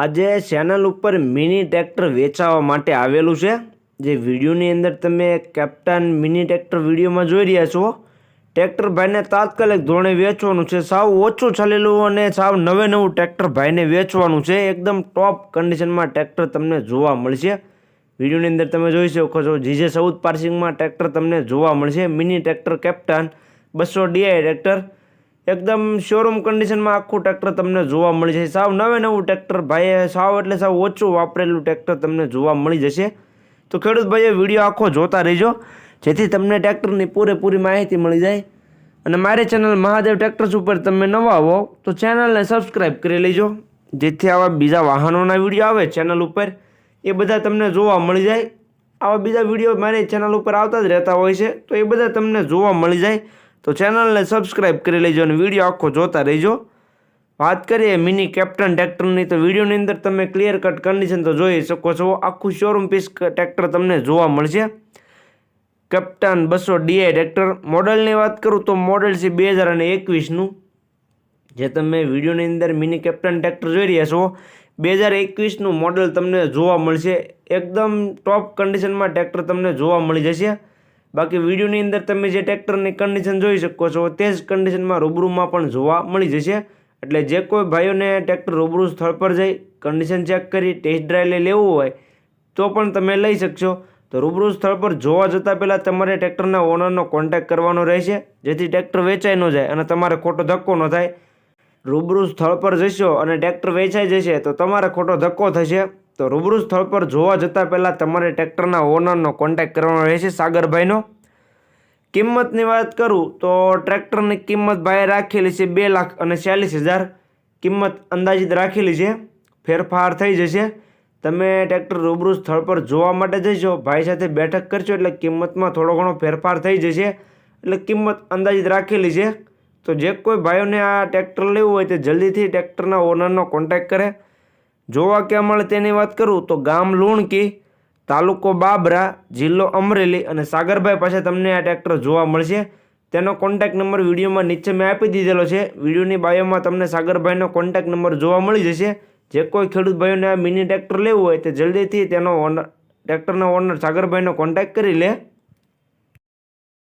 આજે ચેનલ ઉપર mini tractor વેચાવા માટે આવેલું છે. જે વિડીયોની અંદર તમે કેપ્ટન મિની ટ્રેક્ટર વિડીયોમાં જોઈ રહ્યા છો. ટ્રેક્ટર ભાઈને તાત્કાલિક ધોરણે વેચવાનું છે. સાવ ઓછું ચાલેલું અને સાવ નવે નવું ટ્રેક્ટર ભાઈને વેચવાનું છે. એકદમ ટોપ કન્ડિશનમાં ટ્રેક્ટર તમને જોવા મળશે. વિડીયોની અંદર તમે જોઈ શકો છો. જીજે સાઉથ પાર્સિંગમાં ટ્રેક્ટર તમને જોવા મળશે. મિની ટ્રેક્ટર કેપ્ટન બસો ડીઆઈ ટ્રેક્ટર એકદમ શોરૂમ કન્ડિશનમાં આખું ટ્રેક્ટર તમને જોવા મળી જશે. સાવ નવે નવું ટ્રેક્ટર ભાઈએ સાવ એટલે સાવ ઓછું વાપરેલું ટ્રેક્ટર તમને જોવા મળી જશે. તો ખેડૂત ભાઈએ વીડિયો આખો જોતા રહેજો, જેથી તમને ટ્રેક્ટરની પૂરેપૂરી માહિતી મળી જાય. અને મારી ચેનલ મહાદેવ ટ્રેક્ટર્સ ઉપર તમે નવા હો, તો ચેનલને સબસ્ક્રાઈબ કરી લેજો, જેથી આવા બીજા વાહનોના વીડિયો આવે ચેનલ ઉપર. એ બધા તમને જોવા મળી જાય. આવા બીજા વીડિયો મારી ચેનલ ઉપર આવતા જ રહેતા હોય છે, તો એ બધા તમને જોવા મળી જાય. તો ચેનલને સબસ્ક્રાઈબ કરી લેજો અને વીડિયો આખો જોતા રહેજો. વાત કરીએ મિની કેપ્ટન ટ્રેક્ટરની, તો વિડીયોની અંદર તમે ક્લિયર કટ કન્ડિશન તો જોઈ શકો છો. આખું શોરૂમ પીસ ટ્રેક્ટર તમને જોવા મળશે. કેપ્ટન બસો ડીઆઈ ટ્રેક્ટર. મોડલની વાત કરું તો મોડલ છે બે હજાર અને એકવીસનું. જે તમે વિડીયોની અંદર મિની કેપ્ટન ટ્રેક્ટર જોઈ રહ્યા છો. બે હજાર એકવીસનું મોડલ તમને જોવા મળશે. એકદમ ટોપ કન્ડિશનમાં ટ્રેક્ટર તમને જોવા મળી જશે. બાકી વિડીયોની અંદર તમે જે ટ્રેક્ટરની કન્ડિશન જોઈ શકો છો, તે જ કન્ડિશનમાં રૂબરૂમાં પણ જોવા મળી જશે. એટલે જે કોઈ ભાઈઓને ટ્રેક્ટર રૂબરૂ સ્થળ પર જઈ કન્ડિશન ચેક કરી ટેસ્ટ ડ્રાઈવ લઈ લેવું હોય, તો પણ તમે લઈ શકશો. તો રૂબરૂ સ્થળ પર જોવા જતાં પહેલાં તમારે ટ્રેક્ટરના ઓનરનો કોન્ટેક્ટ કરવાનો રહેશે, જેથી ટ્રેક્ટર વેચાઈ ન જાય અને તમારે ખોટો ધક્કો ન થાય. રૂબરૂ સ્થળ પર જશો અને ટ્રેક્ટર વેચાઈ જશે, તો તમારે ખોટો ધક્કો થશે. તો રૂબરૂ સ્થળ પર જોવા જતાં પહેલાં તમારે ટ્રેક્ટરના ઓનરનો કોન્ટેક્ટ કરવાનો રહેશે સાગરભાઈનો. કિંમતની વાત કરું તો ટ્રેક્ટરની કિંમત ભાઈએ રાખેલી છે બે લાખ અને ચાલીસ હજાર. કિંમત અંદાજિત રાખેલી છે. ફેરફાર થઈ જશે. તમે ટ્રેક્ટર રૂબરૂ સ્થળ પર જોવા માટે જઈશો, ભાઈ સાથે બેઠક કરશો એટલે કિંમતમાં થોડો ઘણો ફેરફાર થઈ જશે. એટલે કિંમત અંદાજિત રાખેલી છે. તો જે કોઈ ભાઈઓને આ ટ્રેક્ટર લેવું હોય તે જલ્દીથી ટ્રેક્ટરના ઓનરનો કોન્ટેક્ટ કરે. જોવા ક્યાં મળે તેની વાત કરું તો ગામ લુણકી, તાલુકો બાબરા, જિલ્લો અમરેલી અને સાગરભાઈ પાસે તમને આ ટ્રેક્ટર જોવા મળશે. તેનો કોન્ટેક્ટ નંબર વિડીયોમાં નીચે મેં આપી દીધેલો છે. વિડીયોની બાયોમાં તમને સાગરભાઈનો કોન્ટેક્ટ નંબર જોવા મળી જશે. જે કોઈ ખેડૂત ભાઈઓને આ મિની ટ્રેક્ટર લેવું હોય તે જલ્દીથી તેનો ઓનર ટ્રેક્ટરના ઓનર સાગરભાઈનો કોન્ટેક્ટ કરી લે.